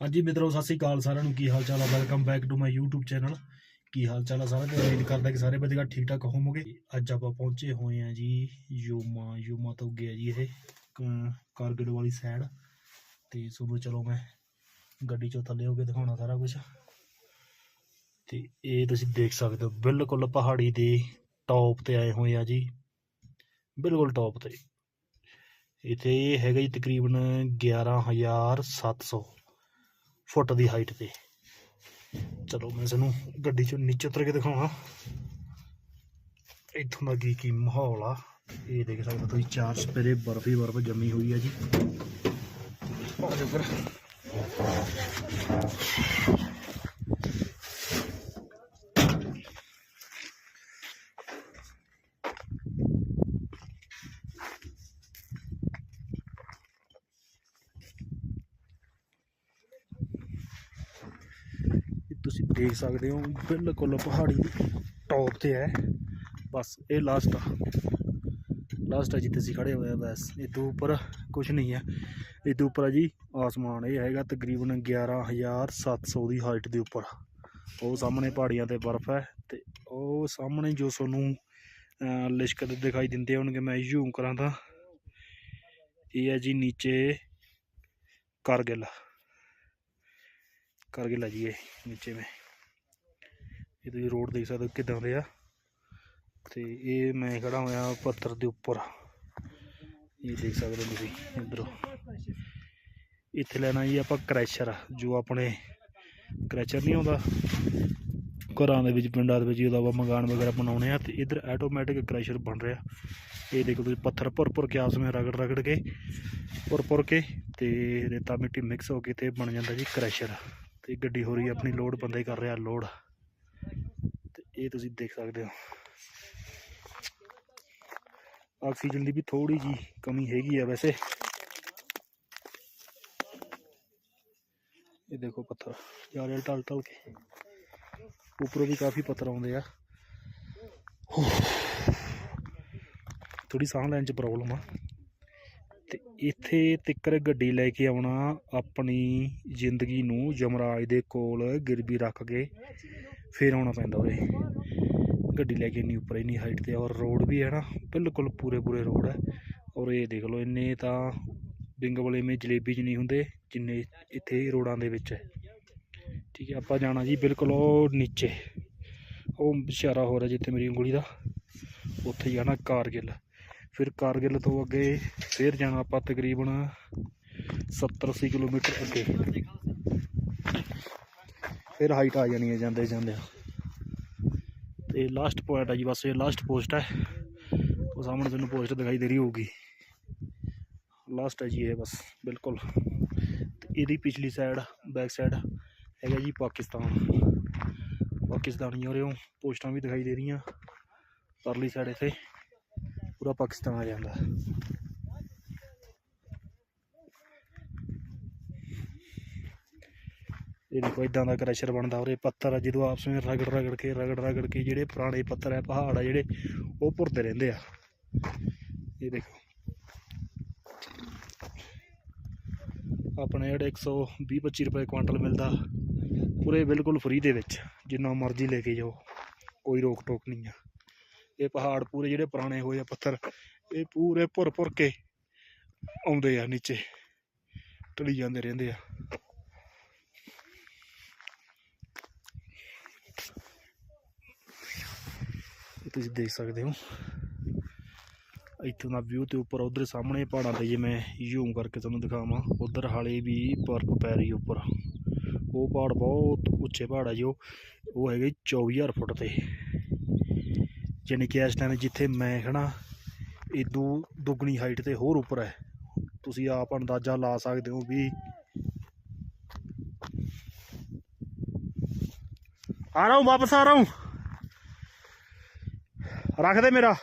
ਹਾਂਜੀ ਮਿੱਤਰੋ, ਸਤਿ ਸ੍ਰੀ ਅਕਾਲ ਸਾਰਿਆਂ ਨੂੰ। ਕੀ ਹਾਲ ਚਾਲ ਆ? Welcome back to my YouTube channel ਕੀ ਹਾਲ ਚਾਲ ਆ ਸਾਰਿਆਂ ਨੂੰ ਉਮੀਦ ਕਰਦਾ ਕਿ ਸਾਰੇ ਵਧੀਆ ਠੀਕ ਠਾਕ ਹੋਵੋਗੇ। ਅੱਜ ਆਪਾਂ ਪਹੁੰਚੇ ਹੋਏ ਆ ਜੀ ਯੋਮਾ ਯੋਮਾ ਤੋਂ ਗਿਆ ਜੀ ਇਹ ਕਾਰਗਿਲ ਵਾਲੀ ਸਾਈਡ ਤੇ ਸੁਣੋ ਚਲੋ ਮੈਂ ਗੱਡੀ ਚੋਂ ਥੱਲੇ ਹੋ ਕੇ ਦਿਖਾਉਣਾ ਸਾਰਾ ਕੁਝ ਤੇ ਇਹ ਤੁਸੀਂ ਦੇਖ ਸਕਦੇ ਹੋ, ਬਿਲਕੁਲ ਪਹਾੜੀ ਦੇ ਟੌਪ ਤੇ ਆਏ ਹੋਏ ਆ ਜੀ। ਬਿਲਕੁਲ ਟੌਪ ਤੇ। ਇੱਥੇ ਹੈਗਾ ਜੀ ਤਕਰੀਬਨ 11700 ਫੁੱਟ ਦੀ ਹਾਈਟ ਤੇ। ਚਲੋ ਮੈਂ ਤੁਹਾਨੂੰ ਗੱਡੀ ਚੋਂ ਨੀਚੇ ਉਤਰ ਕੇ ਦਿਖਾਵਾਂ ਇੱਥੋਂ ਦਾ ਕੀ ਕੀ ਮਾਹੌਲ ਆ। ਇਹ ਦੇਖ ਸਕਦੇ ਹੋ ਤੁਸੀਂ, ਚਾਰ ਸਪੇਰੇ ਬਰਫ ਹੀ ਬਰਫ ਜੰਮੀ ਹੋਈ ਆ ਜੀ। ਆਹ ਦੇਖੋ ਇਹ ਤੁਸੀਂ ਦੇਖ ਸਕਦੇ ਹੋ ਬਿਲਕੁਲ ਪਹਾੜੀ ਦੀ ਟੌਪ ਤੇ ਹੈ। ਬਸ ਇਹ ਲਾਸਟ ਆ। ਲਾਸਟ ਆ ਜਿੱਥੇ ਅਸੀਂ ਖੜੇ ਹੋਏ ਆ ਬਸ। ਇਹ ਤੋਂ ਉੱਪਰ ਕੁਝ ਨਹੀਂ ਹੈ। ਇਹ ਤੋਂ ਉੱਪਰ ਆ ਜੀ ਆਸਮਾਨ ਇਹ ਹੈਗਾ ਤਕਰੀਬਨ 11700 ਦੀ ਹਾਈਟ ਦੇ ਉੱਪਰ। ਉਹ ਸਾਹਮਣੇ ਪਹਾੜੀਆਂ ਤੇ ਬਰਫ਼ ਹੈ ਤੇ ਉਹ ਸਾਹਮਣੇ ਜੋ ਤੁਹਾਨੂੰ ਅਹ, ਲਿਸ਼ਕਦੇ ਦਿਖਾਈ ਦਿੰਦੇ ਹੋਣਗੇ ਮੈਂ ਜ਼ੂਮ ਕਰਾਂ ਤਾਂ। ਇਹ ਹੈ ਜੀ ਨੀਚੇ ਕਾਰਗਿਲ। ਕਾਰਗਿਲ ਆ ਜੀ ਇਹ ਨੀਚੇ ਮੈਂ। ਇਹ ਤੁਸੀਂ ਰੋਡ ਦੇਖ ਸਕਦੇ ਹੋ ਕਿਦਾਂ ਦੇ ਆ। ਤੇ ਇਹ ਮੈਂ ਖੜਾ ਹੋਇਆ ਪੱਥਰ ਦੇ ਉੱਪਰ। ਇਹ ਦੇਖ ਸਕਦੇ ਹੋ ਤੁਸੀਂ ਇਧਰੋਂ। ਇੱਥੇ ਲੈਣਾ ਜੀ ਆਪਾਂ ਕ੍ਰੈਸ਼ਰ, ਜੋ ਆਪਣੇ ਕ੍ਰੈਸ਼ਰ ਨਹੀਂ ਆਉਂਦਾ। ਘਰਾਂ ਦੇ ਵਿੱਚ, ਪਿੰਡਾਂ ਦੇ ਵਿੱਚ ਜਿਹਦਾ ਆਪਾਂ ਮਕਾਨ ਵਗੈਰਾ ਬਣਾਉਣੇ ਆ ਤੇ ਇਧਰ ਆਟੋਮੈਟਿਕ ਕ੍ਰੈਸ਼ਰ ਬਣ ਰਿਹਾ। ਇਹ ਦੇਖੋ ਤੁਸੀਂ ਪੱਥਰ ਭੁਰ ਭੁਰ ਕੇ ਆਪਸ ਵਿੱਚ ਰਗੜ ਰਗੜ ਕੇ, ਭੁਰ ਭੁਰ ਕੇ ਤੇ ਰੇਤਾ ਮਿੱਟੀ ਮਿਕਸ ਹੋ ਕੇ ਤੇ ਬਣ ਜਾਂਦਾ ਜੀ ਕ੍ਰੈਸ਼ਰ। ਤੇ ਗੱਡੀ ਹੋ ਰਹੀ ਆਪਣੀ ਲੋਡ ਬੰਦਾ ਹੀ ਕਰ ਰਿਹਾ ਲੋਡ ਇਹ ਤੁਸੀਂ ਦੇਖ ਸਕਦੇ ਹੋ। ਆਕਸੀਜਨ ਦੀ ਵੀ ਥੋੜੀ ਜੀ ਕਮੀ ਹੈਗੀ ਆ ਵੈਸੇ। ਇਹ ਦੇਖੋ ਪੱਥਰ, ਜਾ ਰਹੇ ਟਲ ਟਲ ਕੇ। ਉੱਪਰੋਂ ਵੀ ਕਾਫੀ ਪੱਥਰ ਆਉਂਦੇ ਆ। ਥੋੜੀ ਸਾਹ ਲੈਣ ਚ ਪ੍ਰੋਬਲਮ ਆ। ਇੱਥੇ ਤਿੱਕਰ ਗੱਡੀ ਲੈ ਕੇ ਆਉਣਾ ਆਪਣੀ ਜ਼ਿੰਦਗੀ ਨੂੰ ਯਮਰਾਜ ਦੇ ਕੋਲ ਗਿਰਵੀ ਰੱਖ ਕੇ ਫੇਰ ਆਉਣਾ ਪੈਂਦਾ ਉਰੇ। ਗੱਡੀ ਲੈ ਕੇ ਇੰਨੀ ਉੱਪਰ ਇੰਨੀ ਹਾਈਟ ਤੇ ਔਰ ਰੋਡ ਵੀ ਹੈ ਨਾ, ਬਿਲਕੁਲ ਪੂਰੇ ਪੂਰੇ ਰੋਡ ਹੈ। ਔਰ ਇਹ ਦੇਖ ਲਓ, ਇੰਨੇ ਤਾਂ ਬਿੰਗ ਵਾਲੇ ਮੇ ਜਲੇਬੀ 'ਚ ਨਹੀਂ ਹੁੰਦੇ ਜਿੰਨੇ ਇੱਥੇ ਰੋਡਾਂ ਦੇ ਵਿੱਚ ਹੈ। ਠੀਕ ਹੈ, ਆਪਾਂ ਜਾਣਾ ਜੀ ਬਿਲਕੁਲ ਉਹ ਨੀਚੇ। ਉਹ ਇਸ਼ਾਰਾ ਹੋ ਰਿਹਾ ਜਿੱਥੇ ਮੇਰੀ ਉਂਗਲੀ ਦਾ। ਉੱਥੇ ਜਾਣਾ ਕਾਰਗਿਲ। ਫਿਰ ਕਾਰਗਿਲ ਤੋਂ ਅੱਗੇ ਫਿਰ ਜਾਣਾ ਆਪਾਂ ਤਕਰੀਬਨ 70 80 ਕਿਲੋਮੀਟਰ ਅੱਗੇ। ਫਿਰ ਹਾਈਟ ਆ ਜਾਣੀ ਹੈ ਜਾਂਦੇ ਜਾਂਦੇ। ਤੇ ਲਾਸਟ ਪੁਆਇੰਟ ਆ ਜੀ ਬਸ, ਇਹ ਲਾਸਟ ਪੋਸਟ ਹੈ ਉਹ ਸਾਹਮਣੇ ਤੁਹਾਨੂੰ ਪੋਸਟ ਦਿਖਾਈ ਦੇ ਰਹੀ ਹੋਊਗੀ। ਲਾਸਟ ਹੈ ਜੀ ਇਹ ਬਸ, ਬਿਲਕੁਲ। ਤੇ ਇਹਦੀ ਪਿਛਲੀ ਸਾਈਡ ਬੈਕ ਸਾਈਡ ਹੈਗਾ ਜੀ ਪਾਕਿਸਤਾਨ। ਪਾਕਿਸਤਾਨੀ ਹੋ ਪੋਸਟਾਂ ਵੀ ਦਿਖਾਈ ਦੇ ਰਹੀਆਂ। ਪਰਲੀ ਸਾਈਡ ਇੱਥੇ। ਪੂਰਾ ਪਾਕਿਸਤਾਨ ਆ ਜਾਂਦਾ। ਇਹ ਦੇਖੋ ਇਦਾਂ ਦਾ ਕ੍ਰੈਸ਼ਰ ਬਣਦਾ ਉਰੇ, ਪੱਥਰ ਆ, ਜਦੋਂ ਆਪਸ ਵਿੱਚ ਰਗੜ ਰਗੜ ਕੇ, ਰਗੜ ਰਗੜ ਕੇ ਜਿਹੜੇ ਪੁਰਾਣੇ ਪੱਥਰ ਹੈ ਪਹਾੜ ਆ ਜਿਹੜੇ, ਉਹ ਭੁਰਦੇ ਰਹਿੰਦੇ ਆ। ਇਹ ਦੇਖੋ। ਆਪਣੇ ਜਿਹੜੇ 120 25 ਰੁਪਏ ਕੁਆਂਟਲ ਮਿਲਦਾ ਪੂਰੇ ਬਿਲਕੁਲ ਫ੍ਰੀ ਦੇ ਵਿੱਚ, ਜਿੰਨਾ ਮਰਜ਼ੀ ਲੈ ਕੇ ਜਾਓ, ਕੋਈ ਰੋਕ ਟੋਕ ਨਹੀਂ ਆ। ਇਹ ਪਹਾੜ ਪੂਰੇ ਜਿਹੜੇ ਪੁਰਾਣੇ ਹੋਏ ਆ ਪੱਥਰ, ਇਹ ਪੂਰੇ ਭੁਰ ਭੁਰ ਕੇ ਆਉਂਦੇ ਆ ਨੀਚੇ ਟਲੀ ਜਾਂਦੇ ਰਹਿੰਦੇ ਆ। ਤੁਸੀਂ ਦੇਖ ਸਕਦੇ ਹੋ। ਇੱਥੋਂ ਦਾ ਵਿਊ ਤੇ ਉੱਪਰ, ਉਧਰ ਸਾਹਮਣੇ ਪਹਾੜਾਂ ਤੇ ਜੇ ਮੈਂ ਜ਼ੂਮ ਕਰਕੇ ਤੁਹਾਨੂੰ ਦਿਖਾਵਾਂ, ਉਧਰ ਹਾਲੇ ਵੀ ਬਰਫ਼ ਪੈ ਰਹੀ ਉੱਪਰ। ਉਹ ਪਹਾੜ ਬਹੁਤ ਉੱਚੇ ਪਹਾੜ ਆ ਜੋ, ਉਹ ਹੈਗੇ 24000 ਫੁੱਟ ਤੇ। ਯਾਨੀ ਕਿ ਇਸ ਟਾਈਮ ਜਿੱਥੇ ਮੈਂ ਖੜਾ ਇਦੋਂ ਦੁੱਗਣੀ ਹਾਈਟ ਤੇ ਹੋਰ ਉੱਪਰ ਹੈ। ਤੁਸੀਂ ਆਪ ਅੰਦਾਜ਼ਾ ਲਾ ਸਕਦੇ ਹੋ ਵੀ ਆ ਰਹਾ ਹੂੰ, ਵਾਪਸ ਆ ਰਹਾ ਹੂੰ। ਰੱਖ ਦੇ ਮੇਰਾ।